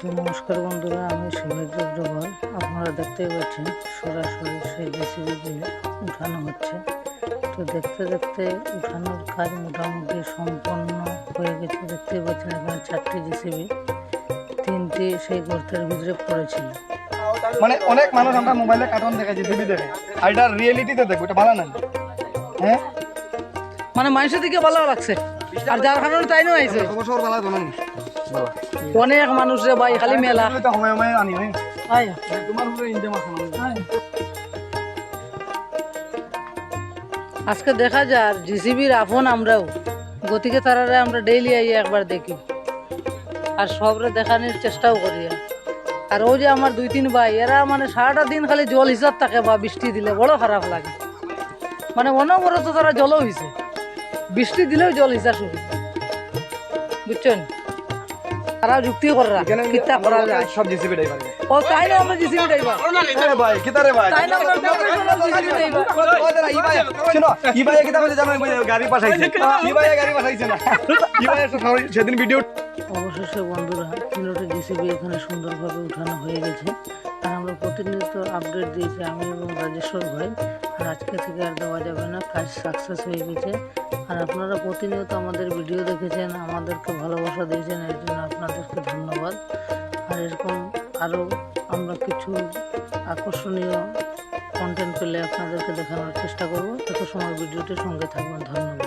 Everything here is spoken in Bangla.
তো নমস্কার বন্ধুরা আমি সৌমিত্র জগল আপনারা দেখতেই পাচ্ছেন সরাসরি সেই জেসিবি দিয়ে উঠানো হচ্ছে। তো দেখতে দেখতে উঠানোর কাজ মোটামুটি সম্পন্ন হয়ে গেছে। দেখতেই পাচ্ছেন এখানে চারটি জেসিবি তিনটি সেই গর্তের ভিতরে পড়েছিল। মানে অনেক মানুষ আমরা মোবাইলে কার্টুন দেখেছি টিভি দেখে। আর এটা রিয়েলিটিতে দেখব এটা ভালো না? হ্যাঁ? মানে মানুষের দিকে ভালো লাগছে। আর যার কারণে তাই নয়। আইছে খবর সবর ভালো তো না অনেক মানুষ রে ভাই খালি মেলা। হয়? না আজকে দেখা যার জিসিবির আপন আমরাও। গতিকে তারারে আমরা ডেইলি আইয়া একবার দেখি। আর সবরে দেখানোর চেষ্টাও করি। আর ও যে আমার দুই তিন ভাই এরা মানে সারাটা দিন খালি জল হিসাব থাকে বা বৃষ্টি দিলে বড় খারাপ লাগে। মানে অনবরত তারা জলও হয়েছে বৃষ্টি দিলেও জল হিসাব শুরু বুঝছেন? তারা যুক্তি কররা কিতা করা যায়? সব জিসিবি ড্রাইভার ও তাই না আমরা জিসিবি ড্রাইভার আরে ভাই কিতা রে ভাই? তাই না আমরা জিসিবি ড্রাইভার শোনো ই ভাই কিতা বলছে জানো? গাড়ি পাঠাইছে। ই ভাই গাড়ি পাঠাইছে না। ই ভাই সেদিন ভিডিও অবশেষে বন্ধুরা তিনটি জিসিবি এখানে সুন্দরভাবে উঠানো হয়ে গেছে। আর আমরা প্রতিনিয়ত আপডেট দিয়েছি আমি এবং রাজেশ্বর ভাই। আর আজকে থেকে আর দেওয়া যাবে না, কাজ সাকসেস হয়ে গেছে। আর আপনারা প্রতিনিয়ত আমাদের ভিডিও দেখেছেন, আমাদেরকে ভালোবাসা দিয়েছেন, এর জন্য আপনাদেরকে ধন্যবাদ। আর এরকম আরও আমরা কিছু আকর্ষণীয় কন্টেন্ট পেলে আপনাদেরকে দেখানোর চেষ্টা করব। তত সময় ভিডিওটির সঙ্গে থাকবেন, ধন্যবাদ।